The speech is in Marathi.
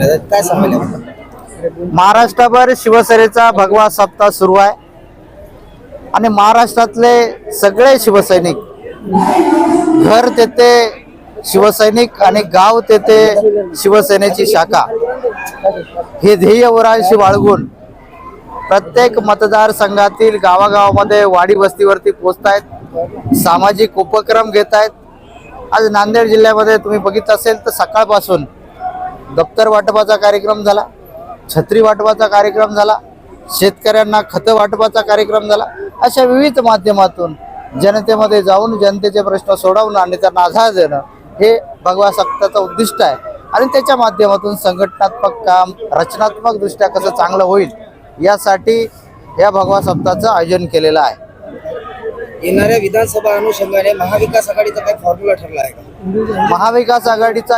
काय सांगायला? महाराष्ट्रभर शिवसेनेचा भगवा सप्ताह सुरू आहे. आणि महाराष्ट्रातले सगळे शिवसैनिक घर तेथे शिवसैनिक आणि गाव तेथे शिवसेनेची शाखा हे ध्येय वरांशी बाळगून प्रत्येक मतदारसंघातील गावागावामध्ये वाडी वस्तीवरती पोचतायत सामाजिक उपक्रम घेत आहेत आज नांदेड जिल्ह्यामध्ये तुम्ही बघितलं असेल तर सकाळपासून दप्तर वाटपाचा कार्यक्रम झाला छत्री वाटपाचा कार्यक्रम झाला शेतकऱ्यांना खतं वाटपाचा कार्यक्रम झाला. अशा विविध माध्यमातून जनतेमध्ये जाऊन जनतेचे प्रश्न सोडवणं आणि त्यांना आधार देणं हे भगवा सप्ताचं उद्दिष्ट आहे. आणि त्याच्या माध्यमातून संघटनात्मक काम रचनात्मक दृष्ट्या कसं चांगलं होईल यासाठी या भगवा सप्ताहाचं आयोजन केलेलं आहे. येणाऱ्या विधानसभा अनुषंगाने महाविकास आघाडीचा काय फॉर्म्युला ठरला आहे का? महाविकास आघाडीचा